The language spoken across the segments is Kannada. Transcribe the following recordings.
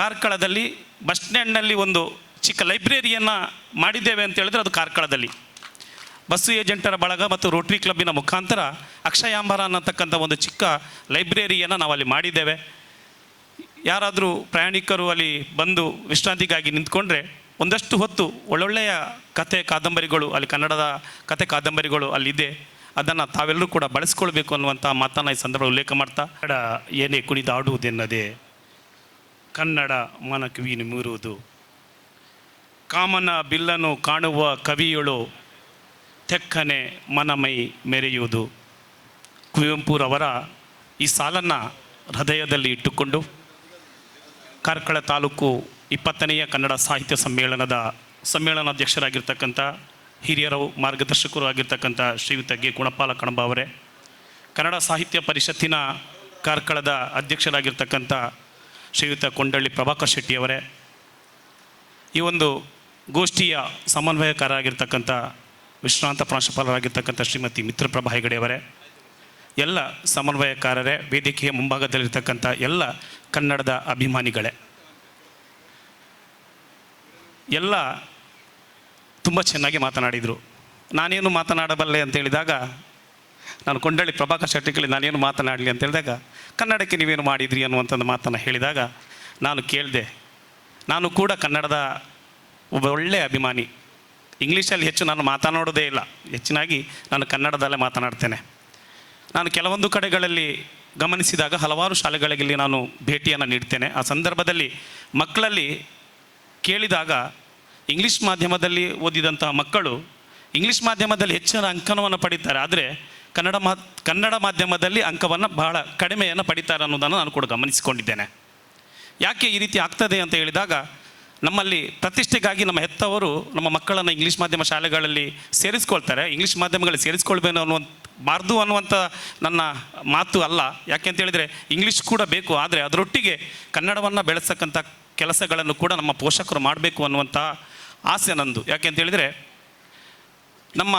ಕಾರ್ಕಳದಲ್ಲಿ ಬಸ್ ಸ್ಟ್ಯಾಂಡ್ನಲ್ಲಿ ಒಂದು ಚಿಕ್ಕ ಲೈಬ್ರರಿಯನ್ನು ಮಾಡಿದ್ದೇವೆ ಅಂತ ಹೇಳಿದ್ರೆ ಅದು ಕಾರ್ಕಳದಲ್ಲಿ. ಬಸ್ಸು ಏಜೆಂಟರ ಬಳಗ ಮತ್ತು ರೋಟ್ರಿ ಕ್ಲಬ್ಬಿನ ಮುಖಾಂತರ ಅಕ್ಷಯಾಂಬರ ಅನ್ನತಕ್ಕಂಥ ಒಂದು ಚಿಕ್ಕ ಲೈಬ್ರರಿಯನ್ನು ನಾವು ಅಲ್ಲಿ ಮಾಡಿದ್ದೇವೆ. ಯಾರಾದರೂ ಪ್ರಯಾಣಿಕರು ಅಲ್ಲಿ ಬಂದು ವಿಶ್ರಾಂತಿಗಾಗಿ ನಿಂತ್ಕೊಂಡ್ರೆ ಒಂದಷ್ಟು ಹೊತ್ತು ಒಳ್ಳೊಳ್ಳೆಯ ಕತೆ ಕಾದಂಬರಿಗಳು, ಅಲ್ಲಿ ಕನ್ನಡದ ಕತೆ ಕಾದಂಬರಿಗಳು ಅಲ್ಲಿದೆ. ಅದನ್ನು ತಾವೆಲ್ಲರೂ ಕೂಡ ಬಳಸ್ಕೊಳ್ಬೇಕು ಅನ್ನುವಂಥ ಮಾತನ್ನು ಈ ಸಂದರ್ಭ ಉಲ್ಲೇಖ ಮಾಡ್ತಾ. ಏನೇ ಕುಣಿದಾಡುವುದೆನ್ನದೆ ಕನ್ನಡ ಮನ ಕಿವಿಯನ್ನು ಮೀರುವುದು. ಕಾಮನ ಬಿಲ್ಲನು ಕಾಣುವ ಕವಿಯಳು ತೆಕ್ಕನೆ ಮನಮೈ ಮೆರೆಯುವುದು. ಕುವೆಂಪುರವರ ಈ ಸಾಲನ್ನು ಹೃದಯದಲ್ಲಿ ಇಟ್ಟುಕೊಂಡು ಕಾರ್ಕಳ ತಾಲೂಕು ಇಪ್ಪತ್ತನೆಯ ಕನ್ನಡ ಸಾಹಿತ್ಯ ಸಮ್ಮೇಳನದ ಸಮ್ಮೇಳನಾಧ್ಯಕ್ಷರಾಗಿರ್ತಕ್ಕಂಥ ಹಿರಿಯರು, ಮಾರ್ಗದರ್ಶಕರು ಆಗಿರ್ತಕ್ಕಂಥ ಶ್ರೀಯುತ ಗೆ ಗುಣಪಾಲ ಕಣಬ ಅವರೇ, ಕನ್ನಡ ಸಾಹಿತ್ಯ ಪರಿಷತ್ತಿನ ಕಾರ್ಕಳದ ಅಧ್ಯಕ್ಷರಾಗಿರ್ತಕ್ಕಂಥ ಶ್ರೀಯುತ ಕೊಂಡಳ್ಳಿ ಪ್ರಭಾಕರ್ ಶೆಟ್ಟಿಯವರೇ, ಈ ಒಂದು ಗೋಷ್ಠಿಯ ಸಮನ್ವಯಕಾರರಾಗಿರ್ತಕ್ಕಂಥ ವಿಶ್ರಾಂತ ಪ್ರಾಂಶುಪಾಲರಾಗಿರ್ತಕ್ಕಂಥ ಶ್ರೀಮತಿ ಮಿತ್ರಪ್ರಭಾ ಹೆಗಡೆಯವರೇ, ಎಲ್ಲ ಸಮನ್ವಯಕಾರರೇ, ವೇದಿಕೆಯ ಮುಂಭಾಗದಲ್ಲಿರ್ತಕ್ಕಂಥ ಎಲ್ಲ ಕನ್ನಡದ ಅಭಿಮಾನಿಗಳೇ, ಎಲ್ಲ ತುಂಬ ಚೆನ್ನಾಗಿ ಮಾತನಾಡಿದರು. ನಾನೇನು ಮಾತನಾಡಬಲ್ಲೆ ಅಂತ ಹೇಳಿದಾಗ ನಾನು ಕೊಂಡಳ್ಳಿ ಪ್ರಭಾಕರ್ ಶೆಟ್ಟಿಗಳಲ್ಲಿ ನಾನೇನು ಮಾತನಾಡಲಿ ಅಂತ ಹೇಳಿದಾಗ, ಕನ್ನಡಕ್ಕೆ ನೀವೇನು ಮಾಡಿದ್ರಿ ಅನ್ನುವಂಥದ್ದು ಮಾತನ್ನು ಹೇಳಿದಾಗ, ನಾನು ಕೇಳಿದೆ. ನಾನು ಕೂಡ ಕನ್ನಡದ ಒಬ್ಬ ಒಳ್ಳೆಯ ಅಭಿಮಾನಿ. ಇಂಗ್ಲೀಷಲ್ಲಿ ಹೆಚ್ಚು ನಾನು ಮಾತನಾಡೋದೇ ಇಲ್ಲ. ಹೆಚ್ಚಿನಾಗಿ ನಾನು ಕನ್ನಡದಲ್ಲೇ ಮಾತನಾಡ್ತೇನೆ. ನಾನು ಕೆಲವೊಂದು ಕಡೆಗಳಲ್ಲಿ ಗಮನಿಸಿದಾಗ ಹಲವಾರು ಶಾಲೆಗಳಿಗೆ ನಾನು ಭೇಟಿಯನ್ನು ನೀಡ್ತೇನೆ. ಆ ಸಂದರ್ಭದಲ್ಲಿ ಮಕ್ಕಳಲ್ಲಿ ಕೇಳಿದಾಗ ಇಂಗ್ಲೀಷ್ ಮಾಧ್ಯಮದಲ್ಲಿ ಓದಿದಂತಹ ಮಕ್ಕಳು ಇಂಗ್ಲೀಷ್ ಮಾಧ್ಯಮದಲ್ಲಿ ಹೆಚ್ಚಿನ ಅಂಕನವನ್ನು ಪಡೀತಾರೆ. ಆದರೆ ಕನ್ನಡ ಮಾ ಕನ್ನಡ ಮಾಧ್ಯಮದಲ್ಲಿ ಅಂಕವನ್ನು ಬಹಳ ಕಡಿಮೆಯನ್ನು ಪಡಿತಾರೆ ಅನ್ನೋದನ್ನು ನಾನು ಕೂಡ ಗಮನಿಸಿಕೊಂಡಿದ್ದೇನೆ. ಯಾಕೆ ಈ ರೀತಿ ಆಗ್ತದೆ ಅಂತ ಹೇಳಿದಾಗ, ನಮ್ಮಲ್ಲಿ ಪ್ರತಿಷ್ಠೆಗಾಗಿ ನಮ್ಮ ಹೆತ್ತವರು ನಮ್ಮ ಮಕ್ಕಳನ್ನು ಇಂಗ್ಲೀಷ್ ಮಾಧ್ಯಮ ಶಾಲೆಗಳಲ್ಲಿ ಸೇರಿಸ್ಕೊಳ್ತಾರೆ. ಇಂಗ್ಲೀಷ್ ಮಾಧ್ಯಮಗಳಲ್ಲಿ ಸೇರಿಸ್ಕೊಳ್ಬೇಕು ಅನ್ನುವಂಥ ಬಾರ್ದು ಅನ್ನುವಂಥ ನನ್ನ ಮಾತು ಅಲ್ಲ. ಯಾಕೆ ಅಂತ ಹೇಳಿದರೆ, ಇಂಗ್ಲೀಷ್ ಕೂಡ ಬೇಕು, ಆದರೆ ಅದರೊಟ್ಟಿಗೆ ಕನ್ನಡವನ್ನು ಬೆಳೆಸಕ್ಕಂಥ ಕೆಲಸಗಳನ್ನು ಕೂಡ ನಮ್ಮ ಪೋಷಕರು ಮಾಡಬೇಕು ಅನ್ನುವಂಥ ಆಸೆ ನಂದು. ಯಾಕೆ ಅಂತ ಹೇಳಿದರೆ, ನಮ್ಮ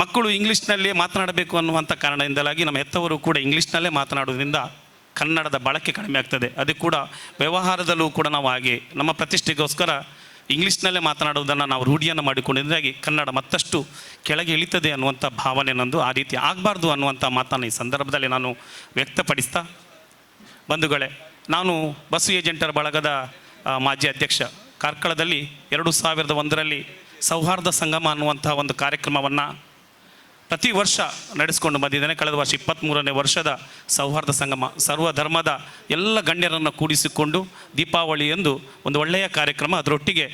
ಮಕ್ಕಳು ಇಂಗ್ಲೀಷ್ನಲ್ಲೇ ಮಾತನಾಡಬೇಕು ಅನ್ನುವಂಥ ಕಾರಣದಿಂದಲಾಗಿ ನಮ್ಮ ಹೆತ್ತವರು ಕೂಡ ಇಂಗ್ಲೀಷ್ನಲ್ಲೇ ಮಾತನಾಡೋದ್ರಿಂದ ಕನ್ನಡದ ಬಳಕೆ ಕಡಿಮೆ ಆಗ್ತದೆ. ಅದು ಕೂಡ ವ್ಯವಹಾರದಲ್ಲೂ ಕೂಡ ನಾವು ಹಾಗೆ. ನಮ್ಮ ಪ್ರತಿಷ್ಠೆಗೋಸ್ಕರ ಇಂಗ್ಲೀಷ್ನಲ್ಲೇ ಮಾತನಾಡುವುದನ್ನು ನಾವು ರೂಢಿಯನ್ನು ಮಾಡಿಕೊಂಡಿದ್ದಾಗಿ ಕನ್ನಡ ಮತ್ತಷ್ಟು ಕೆಳಗೆ ಇಳಿತದೆ ಅನ್ನುವಂಥ ಭಾವನೆ ನಂದು ಆ ರೀತಿ ಆಗಬಾರ್ದು ಅನ್ನುವಂಥ ಮಾತನ್ನು ಈ ಸಂದರ್ಭದಲ್ಲಿ ನಾನು ವ್ಯಕ್ತಪಡಿಸ್ತಾ ಬಂಧುಗಳೇ, ನಾನು ಬಸ್ ಏಜೆಂಟರ ಬಳಗದ ಮಾಜಿ ಅಧ್ಯಕ್ಷ. ಕಾರ್ಕಳದಲ್ಲಿ ಎರಡು ಸಾವಿರದ ಒಂದರಲ್ಲಿ ಸೌಹಾರ್ದ ಸಂಗಮ ಅನ್ನುವಂಥ ಒಂದು ಕಾರ್ಯಕ್ರಮವನ್ನು ಪ್ರತಿ ವರ್ಷ ನಡೆಸ್ಕೊಂಡು ಬಂದಿದ್ದೇನೆ. ಕಳೆದ ವರ್ಷ ಇಪ್ಪತ್ತ್ಮೂರನೇ ವರ್ಷದ ಸೌಹಾರ್ದ ಸಂಗಮ, ಸರ್ವ ಧರ್ಮದ ಎಲ್ಲ ಗಣ್ಯರನ್ನು ಕೂಡಿಸಿಕೊಂಡು ದೀಪಾವಳಿ ಎಂದು ಒಂದು ಒಳ್ಳೆಯ ಕಾರ್ಯಕ್ರಮ. ಅದರೊಟ್ಟಿಗೆ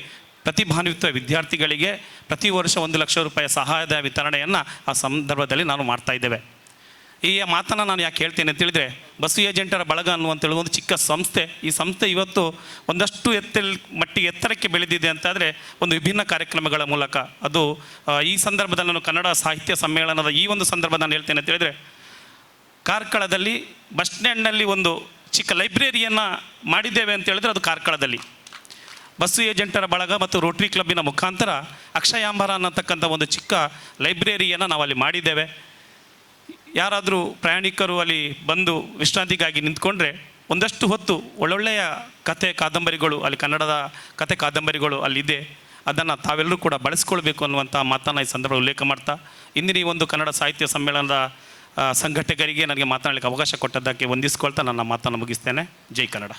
ಪ್ರತಿಭಾನ್ವಿತ ವಿದ್ಯಾರ್ಥಿಗಳಿಗೆ ಪ್ರತಿ ವರ್ಷ ಒಂದು ಲಕ್ಷ ರೂಪಾಯಿ ಸಹಾಯದ ವಿತರಣೆಯನ್ನು ಆ ಸಂದರ್ಭದಲ್ಲಿ ನಾನು ಮಾಡ್ತಾ ಇದ್ದೇವೆ. ಈ ಮಾತನ್ನು ನಾನು ಯಾಕೆ ಹೇಳ್ತೇನೆ ಅಂತ ಹೇಳಿದರೆ ಬಸ್ಸು ಏಜೆಂಟರ ಬಳಗ ಅನ್ನುವಂಥೇಳಿ ಒಂದು ಚಿಕ್ಕ ಸಂಸ್ಥೆ. ಈ ಸಂಸ್ಥೆ ಇವತ್ತು ಒಂದಷ್ಟು ಎತ್ತಲ್ ಮಟ್ಟಿಗೆ ಎತ್ತರಕ್ಕೆ ಬೆಳೆದಿದೆ ಅಂತಾದರೆ ಒಂದು ವಿಭಿನ್ನ ಕಾರ್ಯಕ್ರಮಗಳ ಮೂಲಕ. ಅದು ಈ ಸಂದರ್ಭದಲ್ಲಿ ನಾನು ಕನ್ನಡ ಸಾಹಿತ್ಯ ಸಮ್ಮೇಳನದ ಈ ಒಂದು ಸಂದರ್ಭ ನಾನು ಹೇಳ್ತೇನೆ ಅಂತ ಹೇಳಿದರೆ, ಕಾರ್ಕಳದಲ್ಲಿ ಬಸ್ ಸ್ಟ್ಯಾಂಡ್ನಲ್ಲಿ ಒಂದು ಚಿಕ್ಕ ಲೈಬ್ರರಿಯನ್ನು ಮಾಡಿದ್ದೇವೆ ಅಂತ ಹೇಳಿದ್ರೆ ಅದು ಕಾರ್ಕಳದಲ್ಲಿ. ಬಸ್ಸು ಏಜೆಂಟರ ಬಳಗ ಮತ್ತು ರೋಟ್ರಿ ಕ್ಲಬ್ಬಿನ ಮುಖಾಂತರ ಅಕ್ಷಯಾಂಬರ ಅನ್ನತಕ್ಕಂಥ ಒಂದು ಚಿಕ್ಕ ಲೈಬ್ರರಿಯನ್ನು ನಾವು ಅಲ್ಲಿ ಮಾಡಿದ್ದೇವೆ. ಯಾರಾದರೂ ಪ್ರಯಾಣಿಕರು ಅಲ್ಲಿ ಬಂದು ವಿಶ್ರಾಂತಿಗಾಗಿ ನಿಂತ್ಕೊಂಡ್ರೆ ಒಂದಷ್ಟು ಹೊತ್ತು ಒಳ್ಳೊಳ್ಳೆಯ ಕತೆ ಕಾದಂಬರಿಗಳು ಅಲ್ಲಿ ಕನ್ನಡದ ಕತೆ ಕಾದಂಬರಿಗಳು ಅಲ್ಲಿದೆ. ಅದನ್ನು ತಾವೆಲ್ಲರೂ ಕೂಡ ಬಳಸ್ಕೊಳ್ಬೇಕು ಅನ್ನುವಂಥ ಮಾತನ್ನು ಈ ಸಂದರ್ಭ ಉಲ್ಲೇಖ ಮಾಡ್ತಾ, ಇಂದಿನ ಈ ಒಂದು ಕನ್ನಡ ಸಾಹಿತ್ಯ ಸಮ್ಮೇಳನದ ಸಂಘಟಕರಿಗೆ ನನಗೆ ಮಾತನಾಡಲಿಕ್ಕೆ ಅವಕಾಶ ಕೊಟ್ಟದ್ದಕ್ಕೆ ವಂದಿಸ್ಕೊಳ್ತಾ ನನ್ನ ಮಾತನ್ನು ಮುಗಿಸ್ತೇನೆ. ಜೈ ಕನ್ನಡ.